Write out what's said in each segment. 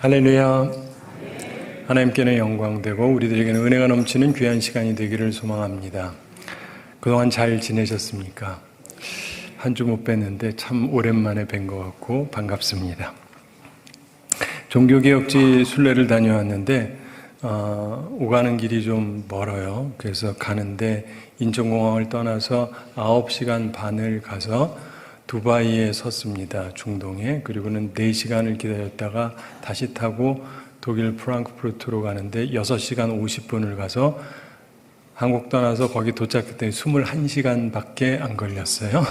할렐루야. 하나님께는 영광되고 우리들에게는 은혜가 넘치는 귀한 시간이 되기를 소망합니다. 그동안 잘 지내셨습니까? 한 주 못 뵀는데 참 오랜만에 뵌 것 같고 반갑습니다. 종교개혁지 순례를 다녀왔는데 어, 오가는 길이 좀 멀어요. 그래서 가는데 인천공항을 떠나서 9시간 반을 가서 두바이에 섰습니다. 중동에. 그리고는 4시간을 기다렸다가 다시 타고 독일 프랑크푸르트로 가는데 6시간 50분을 가서 한국 떠나서 거기 도착했더니 21시간밖에 안 걸렸어요.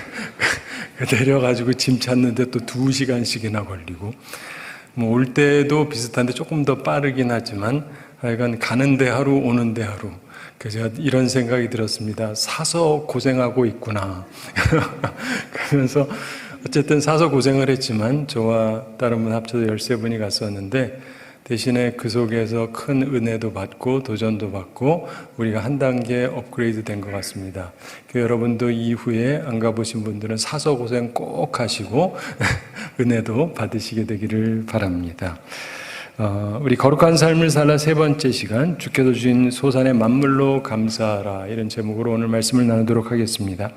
내려가지고 짐 찾는데 또 2시간씩이나 걸리고 뭐 올 때도 비슷한데 조금 더 빠르긴 하지만 하여간 가는데 하루 오는데 하루 그래서 이런 생각이 들었습니다. 사서 고생하고 있구나. 그러면서 어쨌든 사서 고생을 했지만 저와 다른 분 합쳐서 13분이 갔었는데 대신에 그 속에서 큰 은혜도 받고 도전도 받고 우리가 한 단계 업그레이드 된 것 같습니다. 그 여러분도 이후에 안 가보신 분들은 사서 고생 꼭 하시고 은혜도 받으시게 되기를 바랍니다. 어, 우리 거룩한 삶을 살아 세 번째 시간 주께서 주신 소산의 만물로 감사하라 이런 제목으로 오늘 말씀을 나누도록 하겠습니다.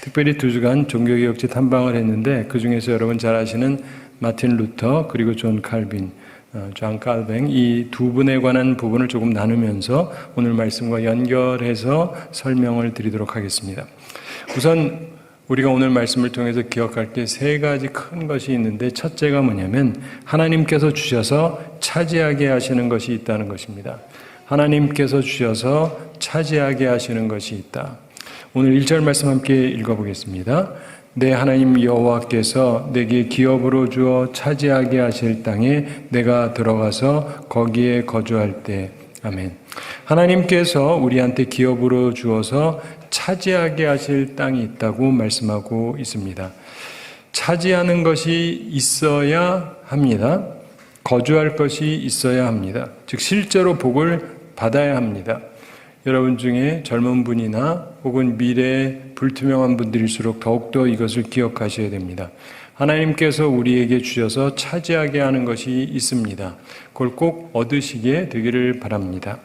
특별히 두 주간 종교개혁지 탐방을 했는데 그 중에서 여러분 잘 아시는 마틴 루터 그리고 존 칼빈 어, 존 칼뱅 이 두 분에 관한 부분을 조금 나누면서 오늘 말씀과 연결해서 설명을 드리도록 하겠습니다. 우선 우리가 오늘 말씀을 통해서 기억할 게 세 가지 큰 것이 있는데 첫째가 뭐냐면 하나님께서 주셔서 차지하게 하시는 것이 있다는 것입니다. 하나님께서 주셔서 차지하게 하시는 것이 있다. 오늘 1절 말씀 함께 읽어보겠습니다. 내 하나님 여호와께서 내게 기업으로 주어 차지하게 하실 땅에 내가 들어가서 거기에 거주할 때 아멘. 하나님께서 우리한테 기업으로 주어서 차지하게 하실 땅이 있다고 말씀하고 있습니다. 차지하는 것이 있어야 합니다. 거주할 것이 있어야 합니다. 즉, 실제로 복을 받아야 합니다. 여러분 중에 젊은 분이나 혹은 미래에 불투명한 분들일수록 더욱더 이것을 기억하셔야 됩니다. 하나님께서 우리에게 주셔서 차지하게 하는 것이 있습니다. 그걸 꼭 얻으시게 되기를 바랍니다.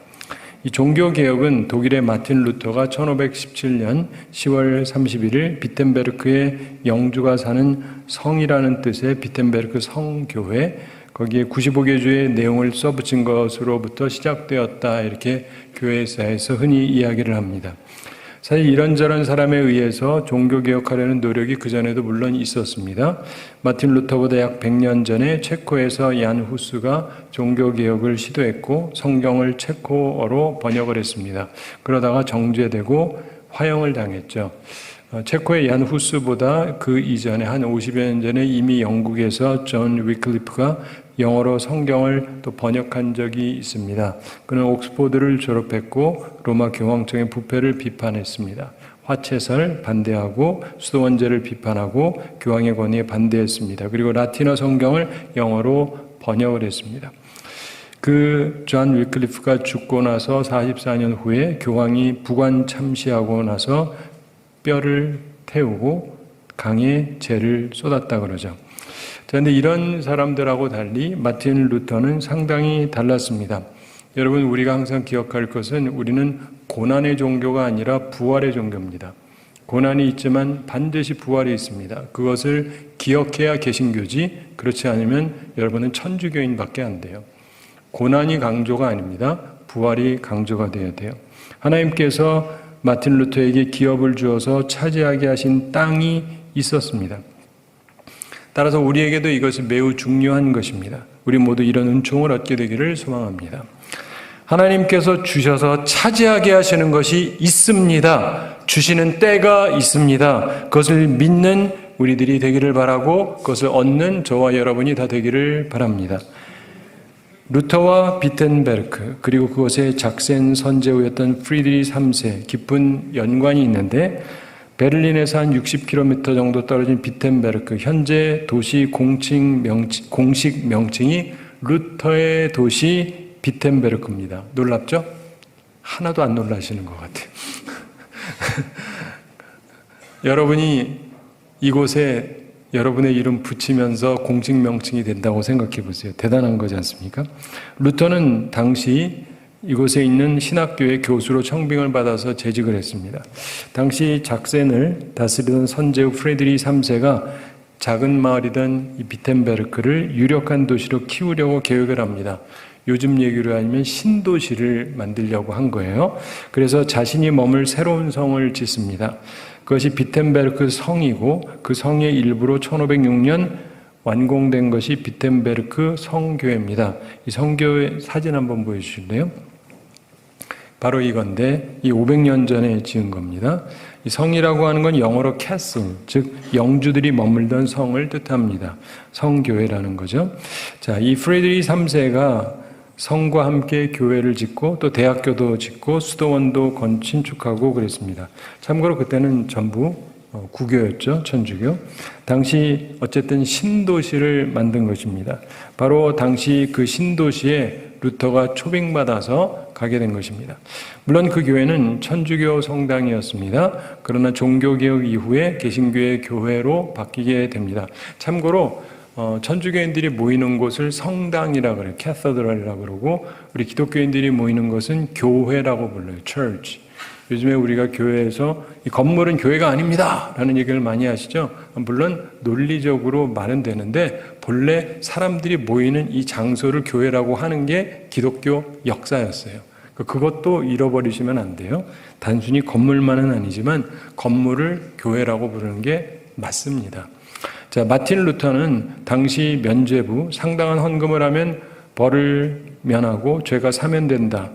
이 종교개혁은 독일의 마틴 루터가 1517년 10월 31일 비텐베르크의 영주가 사는 성이라는 뜻의 비텐베르크 성교회 거기에 95개 주의 내용을 써붙인 것으로부터 시작되었다 이렇게 교회사에서 흔히 이야기를 합니다. 사실 이런저런 사람에 의해서 종교 개혁하려는 노력이 그 전에도 물론 있었습니다. 마틴 루터보다 약 100년 전에 체코에서 얀 후스가 종교 개혁을 시도했고 성경을 체코어로 번역을 했습니다. 그러다가 정죄되고 화형을 당했죠. 어, 체코의 얀 후스보다 그 이전에 한 50여 년 전에 이미 영국에서 존 위클리프가 영어로 성경을 또 번역한 적이 있습니다. 그는 옥스포드를 졸업했고 로마 교황청의 부패를 비판했습니다. 화채설 반대하고 수도원제를 비판하고 교황의 권위에 반대했습니다. 그리고 라틴어 성경을 영어로 번역을 했습니다. 그존 위클리프가 죽고 나서 44년 후에 교황이 부관 참시하고 나서 뼈를 태우고 강에 재를 쏟았다 그러죠. 그런데 이런 사람들하고 달리 마틴 루터는 상당히 달랐습니다. 여러분 우리가 항상 기억할 것은 우리는 고난의 종교가 아니라 부활의 종교입니다. 고난이 있지만 반드시 부활이 있습니다. 그것을 기억해야 개신교지 그렇지 않으면 여러분은 천주교인밖에 안 돼요. 고난이 강조가 아닙니다. 부활이 강조가 되어야 돼요. 하나님께서 마틴 루터에게 기업을 주어서 차지하게 하신 땅이 있었습니다. 따라서 우리에게도 이것이 매우 중요한 것입니다. 우리 모두 이런 은총을 얻게 되기를 소망합니다. 하나님께서 주셔서 차지하게 하시는 것이 있습니다. 주시는 때가 있습니다. 그것을 믿는 우리들이 되기를 바라고 그것을 얻는 저와 여러분이 다 되기를 바랍니다. 루터와 비텐베르크 그리고 그것의 작센 선제후였던 프리드리 3세 깊은 연관이 있는데 베를린에서 한 60km 정도 떨어진 비텐베르크 현재 도시 공칭 명칭, 공식 명칭이 루터의 도시 비텐베르크입니다. 놀랍죠? 하나도 안 놀라시는 것 같아요. 여러분이 이곳에 여러분의 이름 붙이면서 공식 명칭이 된다고 생각해 보세요. 대단한 거지 않습니까? 루터는 당시 이곳에 있는 신학교의 교수로 청빙을 받아서 재직을 했습니다. 당시 작센을 다스리던 선제후 프레드리 3세가 작은 마을이던 이 비텐베르크를 유력한 도시로 키우려고 계획을 합니다. 요즘 얘기로 하면 신도시를 만들려고 한 거예요. 그래서 자신이 머물 새로운 성을 짓습니다. 그것이 비텐베르크 성이고 그 성의 일부로 1506년 완공된 것이 비텐베르크 성교회입니다. 이 성교회 사진 한번 보여주실래요? 바로 이건데 이 500년 전에 지은 겁니다. 이 성이라고 하는 건 영어로 castle, 즉 영주들이 머물던 성을 뜻합니다. 성교회라는 거죠. 자, 이 프레드리 3세가 성과 함께 교회를 짓고 또 대학교도 짓고 수도원도 건축하고 그랬습니다. 참고로 그때는 전부 어, 구교였죠. 천주교. 당시 어쨌든 신도시를 만든 것입니다. 바로 당시 그 신도시에 루터가 초빙받아서 가게 된 것입니다. 물론 그 교회는 천주교 성당이었습니다. 그러나 종교개혁 이후에 개신교의 교회로 바뀌게 됩니다. 참고로 어, 천주교인들이 모이는 곳을 성당이라 그래요. 캐서드럴이라 그러고 우리 기독교인들이 모이는 것은 교회라고 불러요. church. 요즘에 우리가 교회에서 이 건물은 교회가 아닙니다. 라는 얘기를 많이 하시죠. 물론 논리적으로 말은 되는데 본래 사람들이 모이는 이 장소를 교회라고 하는 게 기독교 역사였어요. 그것도 잃어버리시면 안 돼요. 단순히 건물만은 아니지만 건물을 교회라고 부르는 게 맞습니다. 자, 마틴 루터는 당시 면죄부 상당한 헌금을 하면 벌을 면하고 죄가 사면된다.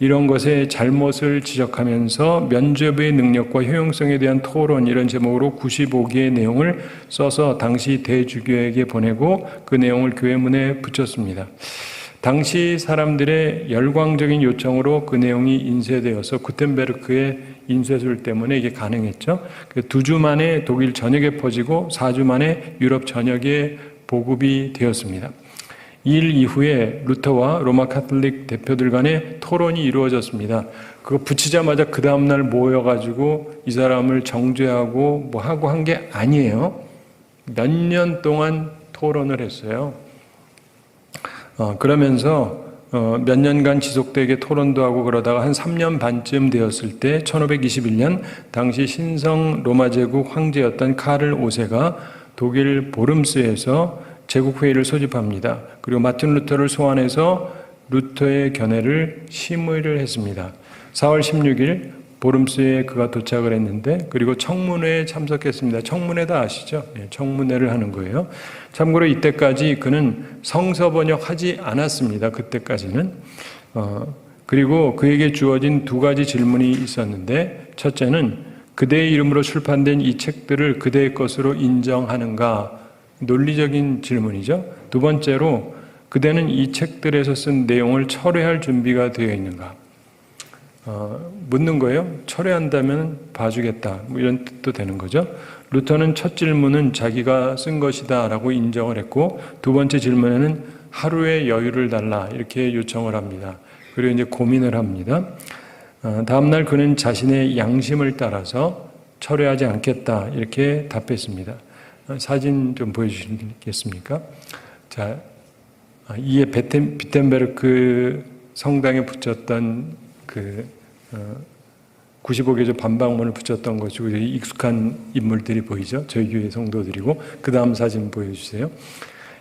이런 것의 잘못을 지적하면서 면죄부의 능력과 효용성에 대한 토론 이런 제목으로 95개의 내용을 써서 당시 대주교에게 보내고 그 내용을 교회문에 붙였습니다. 당시 사람들의 열광적인 요청으로 그 내용이 인쇄되어서 구텐베르크의 인쇄술 때문에 이게 가능했죠. 그두주 만에 독일 전역에 퍼지고 4주 만에 유럽 전역에 보급이 되었습니다. 일 이후에 루터와 로마 카톨릭 대표들 간의 토론이 이루어졌습니다. 그거 붙이자마자 그 다음날 모여가지고 이 사람을 정죄하고 뭐 하고 한 게 아니에요. 몇 년 동안 토론을 했어요. 어, 그러면서 어, 몇 년간 지속되게 토론도 하고 그러다가 한 3년 반쯤 되었을 때 1521년 당시 신성 로마 제국 황제였던 카를 5세가 독일 보름스에서 제국회의를 소집합니다. 그리고 마틴 루터를 소환해서 루터의 견해를 심의를 했습니다. 4월 16일 보름스에 그가 도착을 했는데 그리고 청문회에 참석했습니다. 청문회다 아시죠? 예, 청문회를 하는 거예요. 참고로 이때까지 그는 성서 번역하지 않았습니다. 그때까지는 어, 그리고 그에게 주어진 두 가지 질문이 있었는데 첫째는 그대의 이름으로 출판된 이 책들을 그대의 것으로 인정하는가 논리적인 질문이죠. 두 번째로 그대는 이 책들에서 쓴 내용을 철회할 준비가 되어 있는가? 어, 묻는 거예요. 철회한다면 봐주겠다. 뭐 이런 뜻도 되는 거죠. 루터는 첫 질문은 자기가 쓴 것이다 라고 인정을 했고 두 번째 질문에는 하루의 여유를 달라 이렇게 요청을 합니다. 그리고 이제 고민을 합니다. 어, 다음날 그는 자신의 양심을 따라서 철회하지 않겠다 이렇게 답했습니다. 사진 좀 보여주시겠습니까? 자, 아, 이에 베텐, 비텐베르크 성당에 붙였던 그 어, 95개조 반박문을 붙였던 것이고 익숙한 인물들이 보이죠. 저희 교회 성도들이고 그 다음 사진 보여주세요.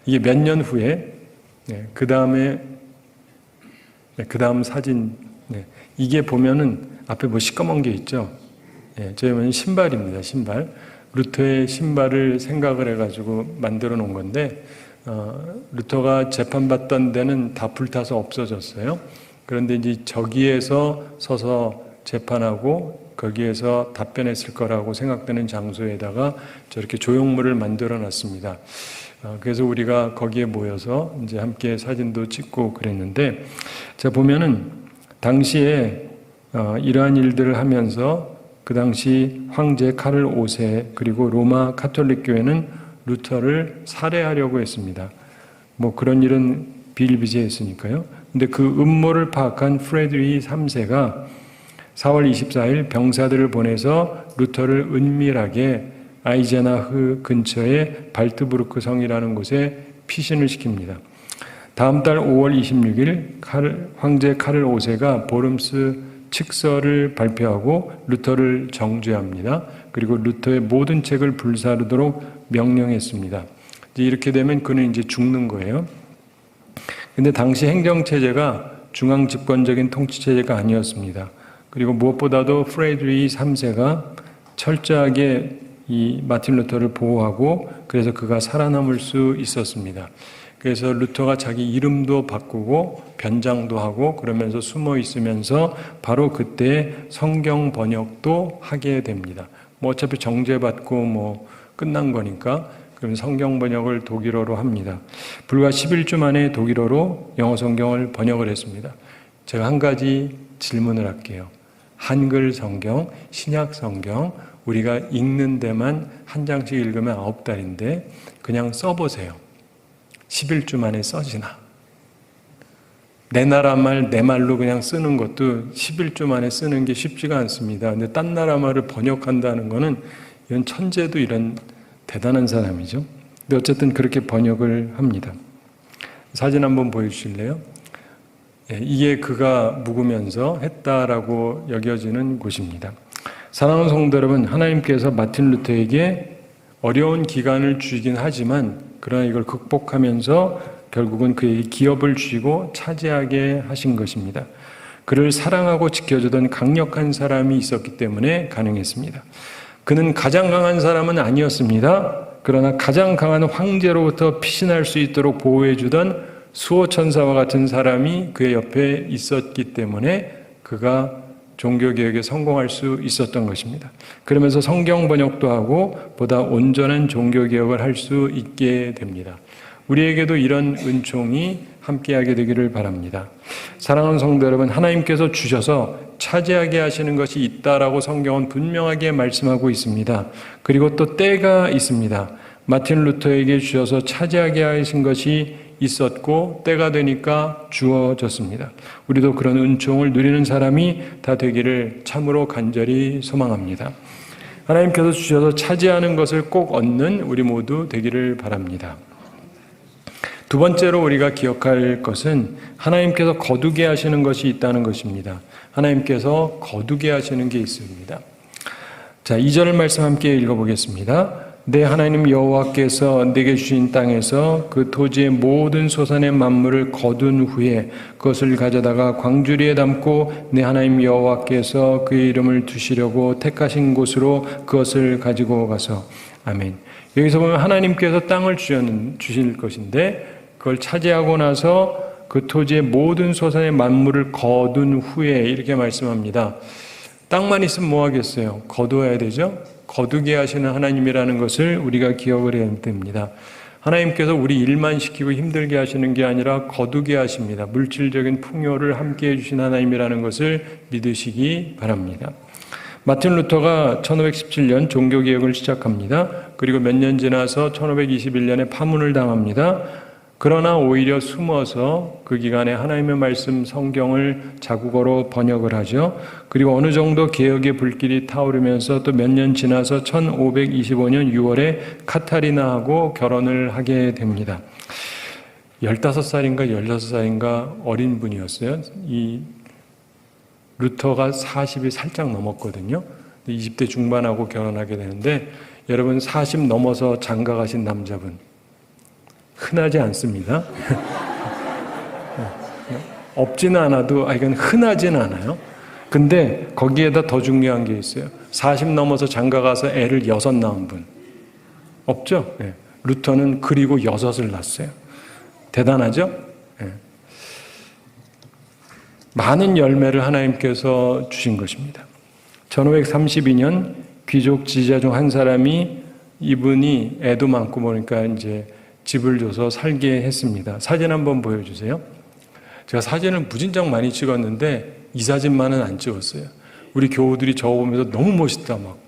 이게 몇 년 후에 네, 그 다음에 네, 그 다음 사진 네, 이게 보면은 앞에 뭐 시꺼먼 게 있죠. 네, 저희 신발입니다. 신발. 루터의 신발을 생각을 해가지고 만들어 놓은 건데 어, 루터가 재판받던 데는 다 불타서 없어졌어요. 그런데 이제 저기에서 서서 재판하고 거기에서 답변했을 거라고 생각되는 장소에다가 저렇게 조형물을 만들어 놨습니다. 어, 그래서 우리가 거기에 모여서 이제 함께 사진도 찍고 그랬는데, 자, 보면은 당시에 어, 이러한 일들을 하면서 그 당시 황제 카를 5세 그리고 로마 카톨릭 교회는 루터를 살해하려고 했습니다. 뭐 그런 일은 비일비재했으니까요. 근데 그 음모를 파악한 프레드리 3세가 4월 24일 병사들을 보내서 루터를 은밀하게 아이제나흐 근처의 발트부르크 성이라는 곳에 피신을 시킵니다. 다음 달 5월 26일 카를, 황제 카를 5세가 보름스 칙서를 발표하고 루터를 정죄합니다. 그리고 루터의 모든 책을 불사르도록 명령했습니다. 이제 이렇게 되면 그는 이제 죽는 거예요. 근데 당시 행정 체제가 중앙 집권적인 통치 체제가 아니었습니다. 그리고 무엇보다도 프레드리 3세가 철저하게 이 마틴 루터를 보호하고 그래서 그가 살아남을 수 있었습니다. 그래서 루터가 자기 이름도 바꾸고 변장도 하고 그러면서 숨어 있으면서 바로 그때 성경 번역도 하게 됩니다. 뭐 어차피 정죄받고 뭐 끝난 거니까 그럼 성경 번역을 독일어로 합니다. 불과 11주 만에 독일어로 영어 성경을 번역을 했습니다. 제가 한 가지 질문을 할게요. 한글 성경, 신약 성경, 우리가 읽는 데만 한 장씩 읽으면 아홉 달인데 그냥 써보세요. 11주 만에 써지나. 내 나라 말, 내 말로 그냥 쓰는 것도 11주 만에 쓰는 게 쉽지가 않습니다. 근데 딴 나라 말을 번역한다는 거는 이런 천재도 이런 대단한 사람이죠. 근데 어쨌든 그렇게 번역을 합니다. 사진 한번 보여주실래요? 예, 이게 그가 묵으면서 했다라고 여겨지는 곳입니다. 사랑하는 성도 여러분, 하나님께서 마틴 루터에게 어려운 기간을 주긴 하지만 그러나 이걸 극복하면서 결국은 그에게 기업을 주시고 차지하게 하신 것입니다. 그를 사랑하고 지켜주던 강력한 사람이 있었기 때문에 가능했습니다. 그는 가장 강한 사람은 아니었습니다. 그러나 가장 강한 황제로부터 피신할 수 있도록 보호해주던 수호천사와 같은 사람이 그의 옆에 있었기 때문에 그가 종교개혁에 성공할 수 있었던 것입니다. 그러면서 성경 번역도 하고 보다 온전한 종교개혁을 할 수 있게 됩니다. 우리에게도 이런 은총이 함께하게 되기를 바랍니다. 사랑하는 성도 여러분, 하나님께서 주셔서 차지하게 하시는 것이 있다라고 성경은 분명하게 말씀하고 있습니다. 그리고 또 때가 있습니다. 마틴 루터에게 주셔서 차지하게 하신 것이 있었고 때가 되니까 주어졌습니다. 우리도 그런 은총을 누리는 사람이 다 되기를 참으로 간절히 소망합니다. 하나님께서 주셔서 차지하는 것을 꼭 얻는 우리 모두 되기를 바랍니다. 두 번째로 우리가 기억할 것은 하나님께서 거두게 하시는 것이 있다는 것입니다. 하나님께서 거두게 하시는 게 있습니다. 자, 2절 말씀 함께 읽어보겠습니다. 내 하나님 여호와께서 내게 주신 땅에서 그 토지의 모든 소산의 만물을 거둔 후에 그것을 가져다가 광주리에 담고 내 하나님 여호와께서 그의 이름을 두시려고 택하신 곳으로 그것을 가지고 가서 아멘. 여기서 보면 하나님께서 땅을 주실 것인데 그걸 차지하고 나서 그 토지의 모든 소산의 만물을 거둔 후에 이렇게 말씀합니다. 땅만 있으면 뭐 하겠어요? 거두어야 되죠? 거두게 하시는 하나님이라는 것을 우리가 기억을 해야 됩니다. 하나님께서 우리 일만 시키고 힘들게 하시는 게 아니라 거두게 하십니다. 물질적인 풍요를 함께 해주신 하나님이라는 것을 믿으시기 바랍니다. 마틴 루터가 1517년 종교개혁을 시작합니다. 그리고 몇 년 지나서 1521년에 파문을 당합니다. 그러나 오히려 숨어서 그 기간에 하나님의 말씀 성경을 자국어로 번역을 하죠. 그리고 어느 정도 개혁의 불길이 타오르면서 또 몇 년 지나서 1525년 6월에 카타리나하고 결혼을 하게 됩니다. 15살인가 16살인가 어린 분이었어요. 이 루터가 40이 살짝 넘었거든요. 20대 중반하고 결혼하게 되는데 여러분 40 넘어서 장가 가신 남자분 흔하지 않습니다. 없지는 않아도, 아, 이건 흔하지는 않아요. 근데 거기에다 더 중요한 게 있어요. 40 넘어서 장가 가서 애를 여섯 낳은 분. 없죠? 네. 루터는 그리고 여섯을 낳았어요. 대단하죠? 네. 많은 열매를 하나님께서 주신 것입니다. 1532년 귀족 지자 중 한 사람이 이분이 애도 많고 보니까 이제 집을 줘서 살게 했습니다. 사진 한번 보여주세요. 제가 사진을 무진장 많이 찍었는데 이 사진만은 안 찍었어요. 우리 교우들이 저 보면서 너무 멋있다 막.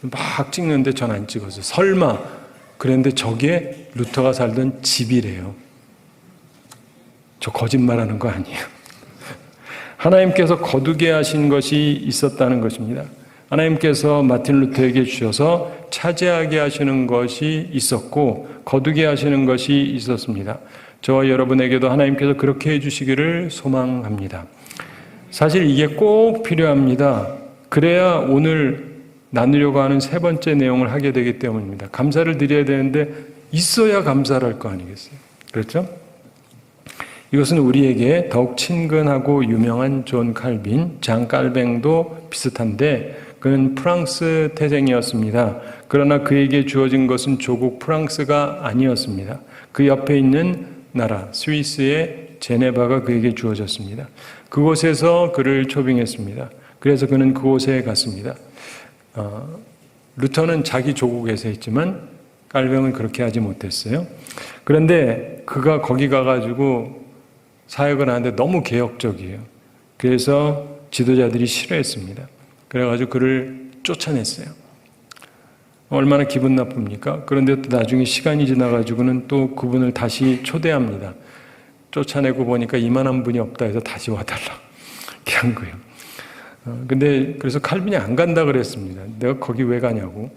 막 찍는데 전 안 찍었어요. 설마. 그랬는데 저게 루터가 살던 집이래요. 저 거짓말하는 거 아니에요. 하나님께서 거두게 하신 것이 있었다는 것입니다. 하나님께서 마틴 루터에게 주셔서 차지하게 하시는 것이 있었고 거두게 하시는 것이 있었습니다. 저와 여러분에게도 하나님께서 그렇게 해주시기를 소망합니다. 사실 이게 꼭 필요합니다. 그래야 오늘 나누려고 하는 세 번째 내용을 하게 되기 때문입니다. 감사를 드려야 되는데 있어야 감사를 할 거 아니겠어요? 그렇죠? 이것은 우리에게 더욱 친근하고 유명한 존 칼빈, 장 깔뱅도 비슷한데 그는 프랑스 태생이었습니다. 그러나 그에게 주어진 것은 조국 프랑스가 아니었습니다. 그 옆에 있는 나라 스위스의 제네바가 그에게 주어졌습니다. 그곳에서 그를 초빙했습니다. 그래서 그는 그곳에 갔습니다. 어, 루터는 자기 조국에서 했지만 깔뱅은 그렇게 하지 못했어요. 그런데 그가 거기 가가지고 사역을 하는데 너무 개혁적이에요. 그래서 지도자들이 싫어했습니다. 그래가지고 그를 쫓아냈어요. 얼마나 기분 나쁩니까? 그런데 또 나중에 시간이 지나가지고는 또 그분을 다시 초대합니다. 쫓아내고 보니까 이만한 분이 없다 해서 다시 와달라. 이렇게 한 거예요. 어, 근데 그래서 칼빈이 안 간다 그랬습니다. 내가 거기 왜 가냐고.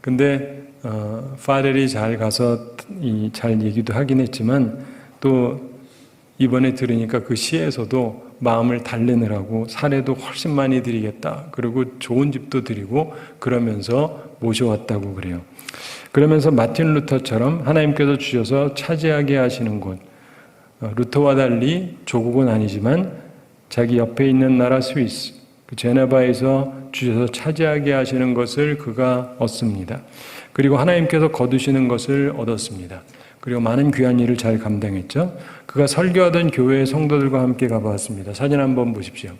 근데 어, 파렐이 잘 가서 이, 잘 얘기도 하긴 했지만 또 이번에 들으니까 그 시에서도 마음을 달래느라고 사례도 훨씬 많이 드리겠다. 그리고 좋은 집도 드리고 그러면서 모셔왔다고 그래요. 그러면서 마틴 루터처럼 하나님께서 주셔서 차지하게 하시는 곳, 어, 루터와 달리 조국은 아니지만 자기 옆에 있는 나라 스위스, 그 제네바에서 주셔서 차지하게 하시는 것을 그가 얻습니다. 그리고 하나님께서 거두시는 것을 얻었습니다. 그리고 많은 귀한 일을 잘 감당했죠. 그가 설교하던 교회의 성도들과 함께 가보았습니다. 사진 한번 보십시오.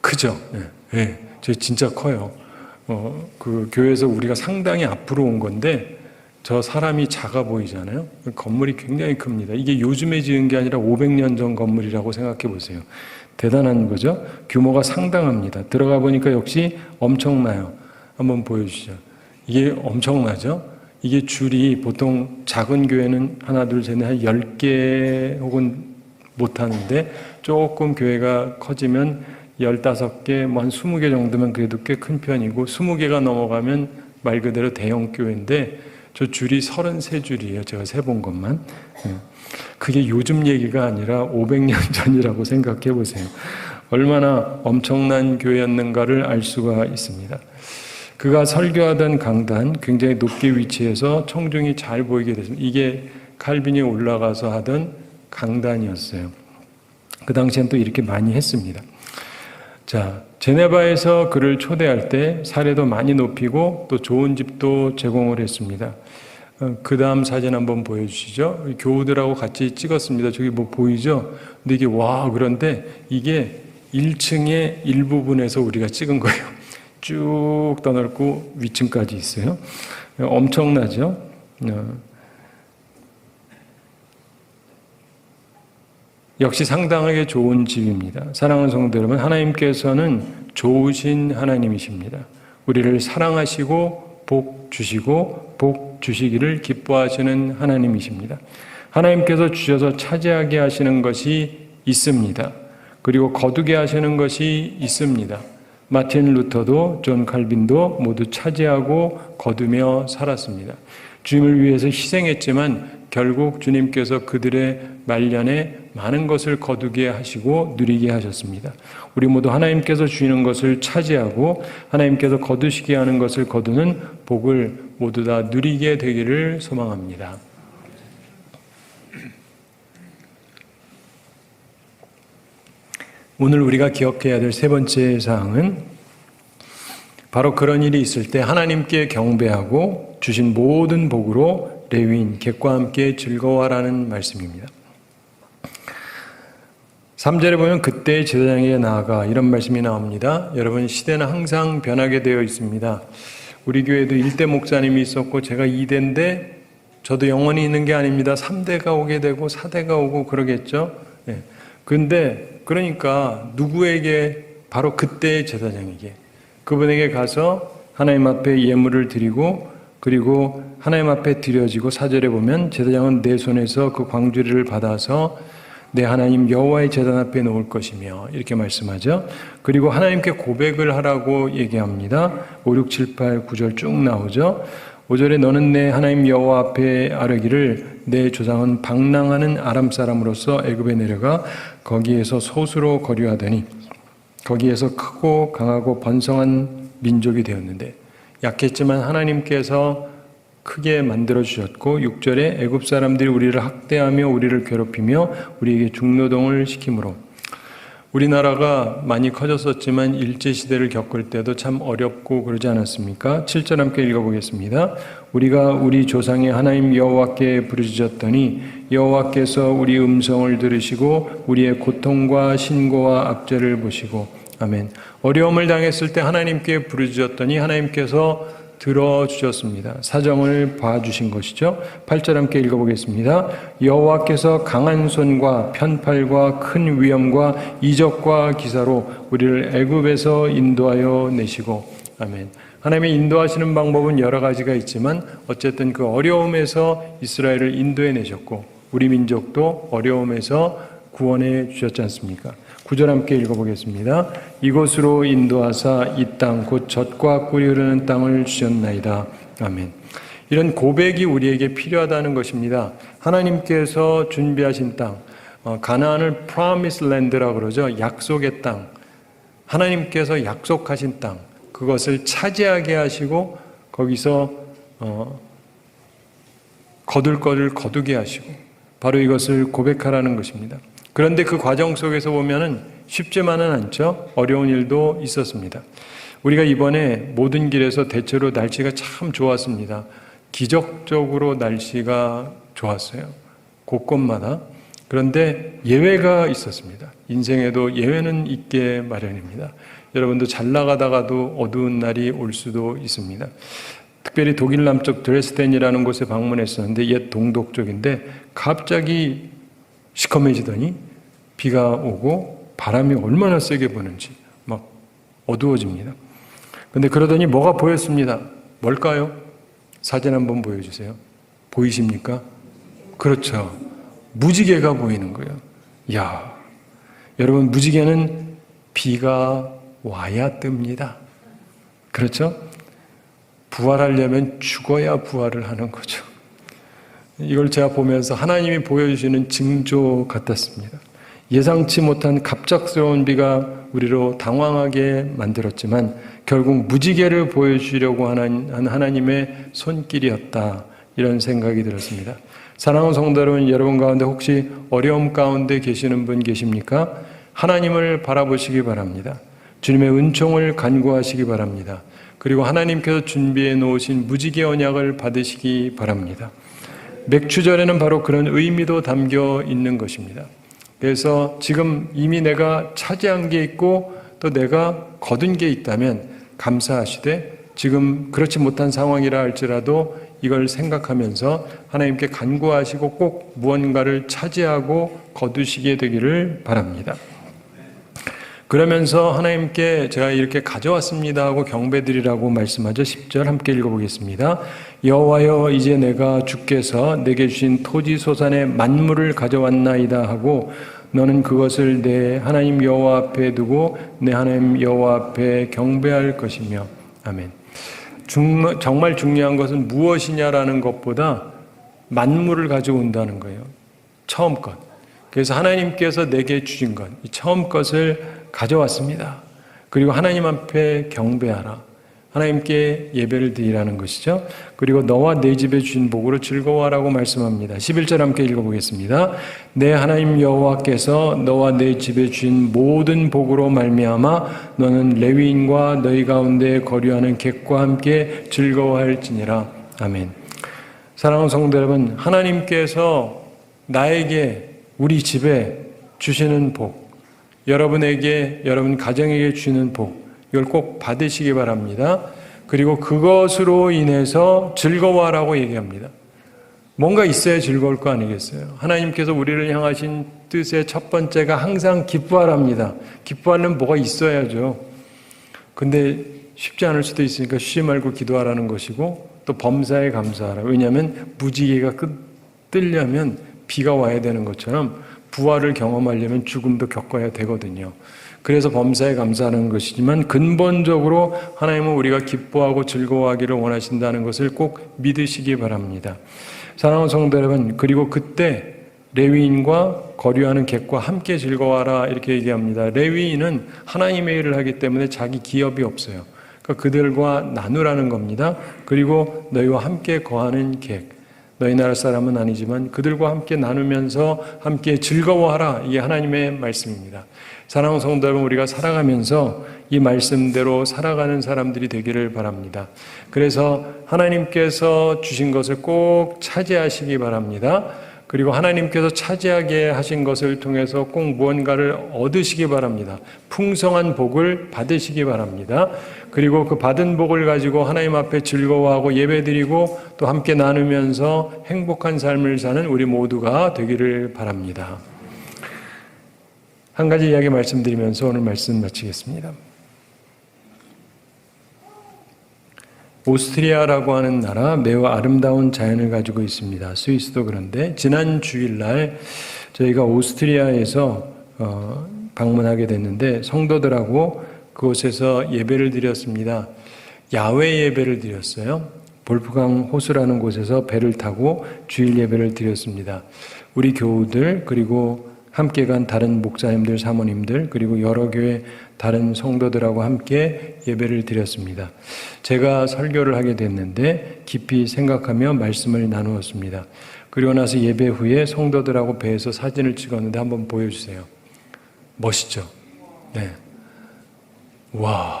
크죠? 예, 네, 네. 진짜 커요. 어, 그 교회에서 우리가 상당히 앞으로 온 건데 저 사람이 작아 보이잖아요. 건물이 굉장히 큽니다. 이게 요즘에 지은 게 아니라 500년 전 건물이라고 생각해 보세요. 대단한 거죠. 규모가 상당합니다. 들어가 보니까 역시 엄청나요. 한번 보여주시죠. 이게 엄청나죠? 이게 줄이 보통 작은 교회는 하나, 둘, 셋, 넷, 한 10개 혹은 못하는데 조금 교회가 커지면 15개, 뭐 한 20개 정도면 그래도 꽤 큰 편이고 20개가 넘어가면 말 그대로 대형 교회인데 저 줄이 33줄이에요. 제가 세 본 것만. 예. 그게 요즘 얘기가 아니라 500년 전이라고 생각해 보세요. 얼마나 엄청난 교회였는가를 알 수가 있습니다. 그가 설교하던 강단 굉장히 높게 위치해서 청중이 잘 보이게 됐습니다. 이게 칼빈이 올라가서 하던 강단이었어요. 그 당시엔 또 이렇게 많이 했습니다. 자, 제네바에서 그를 초대할 때 사례도 많이 높이고 또 좋은 집도 제공을 했습니다. 어, 그 다음 사진 한번 보여주시죠. 교우들하고 같이 찍었습니다. 저기 뭐 보이죠? 근데 이게 와, 그런데 이게 1층의 일부분에서 우리가 찍은 거예요. 쭉 떠넓고 위층까지 있어요. 엄청나죠? 어. 역시 상당하게 좋은 집입니다. 사랑하는 성도 여러분, 하나님께서는 좋으신 하나님이십니다. 우리를 사랑하시고 복 주시고 복 주시기를 기뻐하시는 하나님이십니다. 하나님께서 주셔서 차지하게 하시는 것이 있습니다. 그리고 거두게 하시는 것이 있습니다. 마틴 루터도 존 칼빈도 모두 차지하고 거두며 살았습니다. 주님을 위해서 희생했지만 결국 주님께서 그들의 말년에 많은 것을 거두게 하시고 누리게 하셨습니다. 우리 모두 하나님께서 주시는 것을 차지하고 하나님께서 거두시게 하는 것을 거두는 복을 모두 다 누리게 되기를 소망합니다. 오늘 우리가 기억해야 될 세 번째 사항은 바로 그런 일이 있을 때 하나님께 경배하고 주신 모든 복으로 레위인 객과 함께 즐거워하라는 말씀입니다. 3절에 보면 그때 제사장에게 나아가 이런 말씀이 나옵니다. 여러분 시대는 항상 변하게 되어 있습니다. 우리 교회도 1대 목사님이 있었고 제가 2대인데 저도 영원히 있는 게 아닙니다. 3대가 오게 되고 4대가 오고 그러겠죠. 네. 근데 그러니까 누구에게 바로 그때의 제사장에게 그분에게 가서 하나님 앞에 예물을 드리고 그리고 하나님 앞에 드려지고 사절에 보면 제사장은 내 손에서 그 광주리를 받아서 내 하나님 여호와의 제단 앞에 놓을 것이며 이렇게 말씀하죠. 그리고 하나님께 고백을 하라고 얘기합니다. 5, 6, 7, 8, 9절 쭉 나오죠. 5절에 너는 내 하나님 여호와 앞에 아뢰기를 내 조상은 방랑하는 아람 사람으로서 애굽에 내려가 거기에서 소수로 거류하더니 거기에서 크고 강하고 번성한 민족이 되었는데 약했지만 하나님께서 크게 만들어 주셨고 6절에 애굽 사람들이 우리를 학대하며 우리를 괴롭히며 우리에게 중노동을 시키므로 우리나라가 많이 커졌었지만 일제 시대를 겪을 때도 참 어렵고 그러지 않았습니까? 7절 함께 읽어보겠습니다. 우리가 우리 조상의 하나님 여호와께 부르짖었더니 여호와께서 우리 음성을 들으시고 우리의 고통과 신고와 악죄를 보시고 아멘. 어려움을 당했을 때 하나님께 부르짖었더니 하나님께서 들어주셨습니다. 사정을 봐주신 것이죠. 8절 함께 읽어보겠습니다. 여호와께서 강한 손과 편팔과 큰 위엄과 이적과 기사로 우리를 애굽에서 인도하여 내시고 아멘. 하나님의 인도하시는 방법은 여러 가지가 있지만 어쨌든 그 어려움에서 이스라엘을 인도해 내셨고 우리 민족도 어려움에서 구원해 주셨지 않습니까? 구절 함께 읽어보겠습니다. 이곳으로 인도하사 이 땅 곧 젖과 꿀이 흐르는 땅을 주셨나이다. 아멘. 이런 고백이 우리에게 필요하다는 것입니다. 하나님께서 준비하신 땅, 어, 가나안을 프라미스 랜드라 그러죠. 약속의 땅. 하나님께서 약속하신 땅, 그것을 차지하게 하시고 거기서 어, 거둘 것을 거두게 하시고 바로 이것을 고백하라는 것입니다. 그런데 그 과정 속에서 보면은 쉽지만은 않죠. 어려운 일도 있었습니다. 우리가 이번에 모든 길에서 대체로 날씨가 참 좋았습니다. 기적적으로 날씨가 좋았어요. 곳곳마다. 그런데 예외가 있었습니다. 인생에도 예외는 있게 마련입니다. 여러분도 잘 나가다가도 어두운 날이 올 수도 있습니다. 특별히 독일 남쪽 드레스덴이라는 곳에 방문했었는데 옛 동독 쪽인데 갑자기 시커매지더니 비가 오고 바람이 얼마나 세게 부는지 막 어두워집니다. 근데 그러더니 뭐가 보였습니다. 뭘까요? 사진 한번 보여주세요. 보이십니까? 그렇죠. 무지개가 보이는 거예요. 야, 여러분 무지개는 비가 와야 뜹니다. 그렇죠? 부활하려면 죽어야 부활을 하는 거죠. 이걸 제가 보면서 하나님이 보여주시는 징조 같았습니다. 예상치 못한 갑작스러운 비가 우리로 당황하게 만들었지만 결국 무지개를 보여주려고 하는 하나님의 손길이었다. 이런 생각이 들었습니다. 사랑하는 성도 여러분, 여러분 가운데 혹시 어려움 가운데 계시는 분 계십니까? 하나님을 바라보시기 바랍니다. 주님의 은총을 간구하시기 바랍니다. 그리고 하나님께서 준비해 놓으신 무지개 언약을 받으시기 바랍니다. 맥주절에는 바로 그런 의미도 담겨 있는 것입니다. 그래서 지금 이미 내가 차지한 게 있고 또 내가 거둔 게 있다면 감사하시되 지금 그렇지 못한 상황이라 할지라도 이걸 생각하면서 하나님께 간구하시고 꼭 무언가를 차지하고 거두시게 되기를 바랍니다. 그러면서 하나님께 제가 이렇게 가져왔습니다 하고 경배드리라고 말씀하죠. 10절 함께 읽어보겠습니다. 여호와여 이제 내가 주께서 내게 주신 토지 소산의 만물을 가져왔나이다 하고 너는 그것을 내 하나님 여호와 앞에 두고 내 하나님 여호와 앞에 경배할 것이며 아멘. 중, 정말 중요한 것은 무엇이냐라는 것보다 만물을 가져온다는 거예요. 처음 것. 그래서 하나님께서 내게 주신 것, 이 처음 것을 가져왔습니다. 그리고 하나님 앞에 경배하라. 하나님께 예배를 드리라는 것이죠. 그리고 너와 내 집에 주신 복으로 즐거워하라고 말씀합니다. 11절 함께 읽어보겠습니다. 내 하나님 여호와께서 너와 내 집에 주신 모든 복으로 말미암아 너는 레위인과 너희 가운데 거류하는 객과 함께 즐거워할지니라. 아멘. 사랑하는 성도 여러분, 하나님께서 나에게 우리 집에 주시는 복, 여러분에게 여러분 가정에게 주는 복 이걸 꼭 받으시기 바랍니다. 그리고 그것으로 인해서 즐거워하라고 얘기합니다. 뭔가 있어야 즐거울 거 아니겠어요? 하나님께서 우리를 향하신 뜻의 첫 번째가 항상 기뻐하랍니다. 기뻐하려면 뭐가 있어야죠. 근데 쉽지 않을 수도 있으니까 쉬지 말고 기도하라는 것이고 또 범사에 감사하라. 왜냐하면 무지개가 뜨려면 비가 와야 되는 것처럼 부활을 경험하려면 죽음도 겪어야 되거든요. 그래서 범사에 감사하는 것이지만 근본적으로 하나님은 우리가 기뻐하고 즐거워하기를 원하신다는 것을 꼭 믿으시기 바랍니다. 사랑하는 성도 여러분, 그리고 그때 레위인과 거류하는 객과 함께 즐거워하라 이렇게 얘기합니다. 레위인은 하나님의 일을 하기 때문에 자기 기업이 없어요. 그러니까 그들과 나누라는 겁니다. 그리고 너희와 함께 거하는 객. 너희 나라 사람은 아니지만 그들과 함께 나누면서 함께 즐거워하라. 이게 하나님의 말씀입니다. 사랑하는 성도 여러분, 우리가 살아가면서 이 말씀대로 살아가는 사람들이 되기를 바랍니다. 그래서 하나님께서 주신 것을 꼭 차지하시기 바랍니다. 그리고 하나님께서 차지하게 하신 것을 통해서 꼭 무언가를 얻으시기 바랍니다. 풍성한 복을 받으시기 바랍니다. 그리고 그 받은 복을 가지고 하나님 앞에 즐거워하고 예배드리고 또 함께 나누면서 행복한 삶을 사는 우리 모두가 되기를 바랍니다. 한 가지 이야기 말씀드리면서 오늘 말씀 마치겠습니다. 오스트리아라고 하는 나라 매우 아름다운 자연을 가지고 있습니다. 스위스도 그런데 지난 주일날 저희가 오스트리아에서 어, 방문하게 됐는데 성도들하고 그곳에서 예배를 드렸습니다. 야외 예배를 드렸어요. 볼프강 호수라는 곳에서 배를 타고 주일 예배를 드렸습니다. 우리 교우들 그리고 함께 간 다른 목사님들, 사모님들, 그리고 여러 교회 다른 성도들하고 함께 예배를 드렸습니다. 제가 설교를 하게 됐는데 깊이 생각하며 말씀을 나누었습니다. 그리고 나서 예배 후에 성도들하고 배에서 사진을 찍었는데 한번 보여주세요. 멋있죠? 네. 와.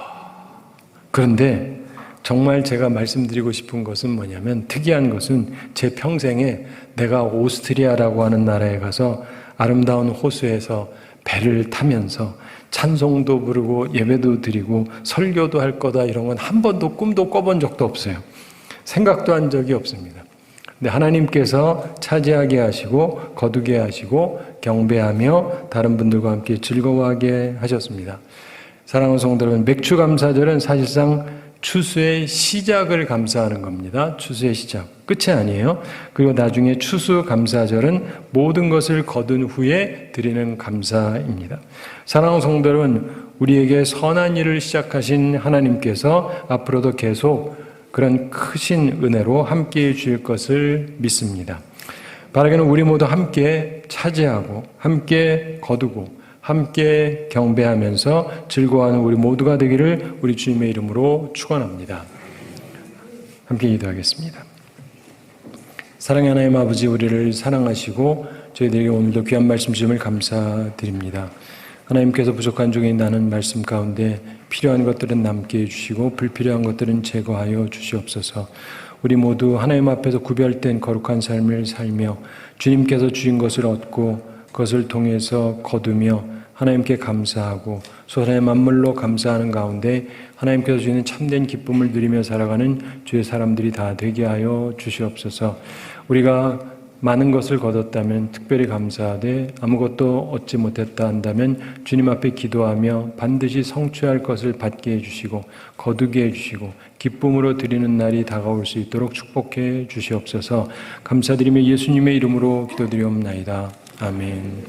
그런데 정말 제가 말씀드리고 싶은 것은 뭐냐면 특이한 것은 제 평생에 내가 오스트리아라고 하는 나라에 가서 아름다운 호수에서 배를 타면서 찬송도 부르고 예배도 드리고 설교도 할 거다 이런 건 한 번도 꿈도 꿔본 적도 없어요. 생각도 한 적이 없습니다. 근데 하나님께서 차지하게 하시고 거두게 하시고 경배하며 다른 분들과 함께 즐거워하게 하셨습니다. 사랑하는 성도 여러분, 맥주 감사절은 사실상 추수의 시작을 감사하는 겁니다. 추수의 시작. 끝이 아니에요. 그리고 나중에 추수 감사절은 모든 것을 거둔 후에 드리는 감사입니다. 사랑하는 성도 여러분, 우리에게 선한 일을 시작하신 하나님께서 앞으로도 계속 그런 크신 은혜로 함께 해 주실 것을 믿습니다. 바라기는 우리 모두 함께 차지하고 함께 거두고 함께 경배하면서 즐거워하는 우리 모두가 되기를 우리 주님의 이름으로 축원합니다. 함께 기도하겠습니다. 사랑의 하나님 아버지 우리를 사랑하시고 저희들에게 오늘도 귀한 말씀 주심을 감사드립니다. 하나님께서 부족한 중에 나는 말씀 가운데 필요한 것들은 남게 해주시고 불필요한 것들은 제거하여 주시옵소서. 우리 모두 하나님 앞에서 구별된 거룩한 삶을 살며 주님께서 주신 것을 얻고 그것을 통해서 거두며 하나님께 감사하고 소산의 만물로 감사하는 가운데 하나님께서 주시는 참된 기쁨을 누리며 살아가는 주의 사람들이 다 되게 하여 주시옵소서. 우리가 많은 것을 거뒀다면 특별히 감사하되 아무것도 얻지 못했다 한다면 주님 앞에 기도하며 반드시 성취할 것을 받게 해주시고 거두게 해주시고 기쁨으로 드리는 날이 다가올 수 있도록 축복해 주시옵소서 감사드리며 예수님의 이름으로 기도드리옵나이다. 아멘.